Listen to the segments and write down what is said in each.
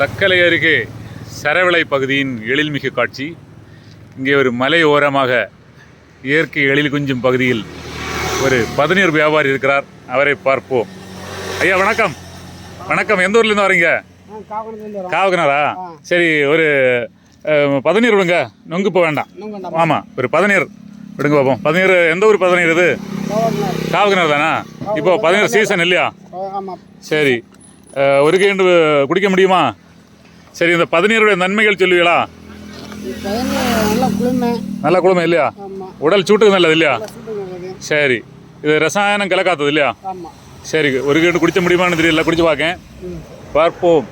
தக்கலை அருகே சரவிளை பகுதியின் எழில்மிகு காட்சி. இங்கே ஒரு மலை ஓரமாக இயற்கை எழில் குஞ்சும் பகுதியில் ஒரு பதநீர் வியாபாரி இருக்கிறார். அவரை பார்ப்போம். ஐயா வணக்கம். வணக்கம். எந்த ஊர்லேருந்து வரீங்க? காவகனரா சரி ஒரு பதநீர் விடுங்க. நொங்கு போக வேண்டாம். ஆமாம் ஒரு பதநீர் விடுங்க பார்ப்போம் பதநீர் எந்த ஊர் பதநீர் இது? காவகனர் தானா? இப்போ பதநீர் சீசன் இல்லையா? சரி. ஒரு கேண்டு குடிக்க முடியுமா? சரி இந்த பதநீருடைய நன்மைகள் சொல்லுவீங்களா? நல்லா குழுமை இல்லையா? உடல் சூட்டுக்கு நல்லது இல்லையா? சரி இது ரசாயனம் கலக்காத்தது இல்லையா? சரி ஒரு கேட்டு குடிக்க முடியுமான்னு தெரியல குடிச்சு பார்க்கேன். பார்ப்போம்.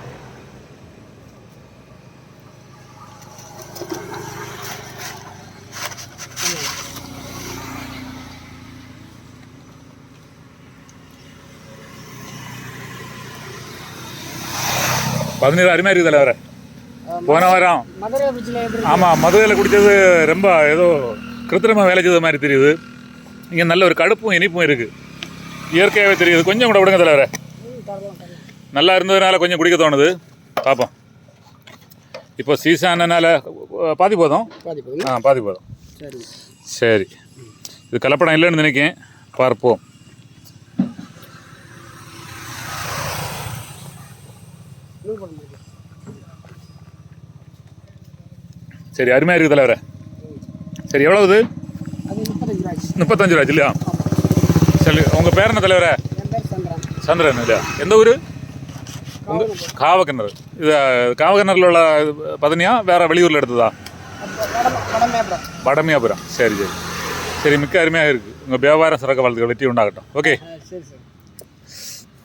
பதினேழு அருமையாக இருக்குது வேற போன வாரம். ஆமாம் மதுரையில் குடித்தது ரொம்ப ஏதோ கிருத்திரமாக வேலை செய்த மாதிரி தெரியுது. இங்கே நல்ல ஒரு கடுப்பும் இனிப்பும் இருக்குது இயற்கையாகவே தெரியுது. கொஞ்சம் கூட விடுங்க தலைவர. நல்லா இருந்ததுனால கொஞ்சம் குடிக்க தோணுது. பார்ப்போம் இப்போ சீசன்னால பாதி போதும்? பாதி போதும்? ஆ பாதி போதும். சரி. சரி. இது கலப்படம் இல்லைன்னு நினைக்கேன். பார்ப்போம். இன்னும் பண்ண முடியும் சரி அருமையாக இருக்குது தலைவர. சரி எவ்வளவுது முப்பத்தஞ்சு ரூபாய் இல்லையா? சரி உங்கள் பேர் என்ன தலைவர? சந்திரன் இல்லையா? எந்த ஊர்? காவக்கிணறு இது காவக்கிணறுல உள்ள பதனியா? வேற வெளியூரில் எடுத்ததா? வடமையாபுரம். சரி சரி. சரி மிக்க அருமையாக இருக்குது உங்கள் வியாபாரம் சிறக்க வாழ்த்துக்கள் வெற்றி உண்டாகட்டும். ஓகே சரி சரி.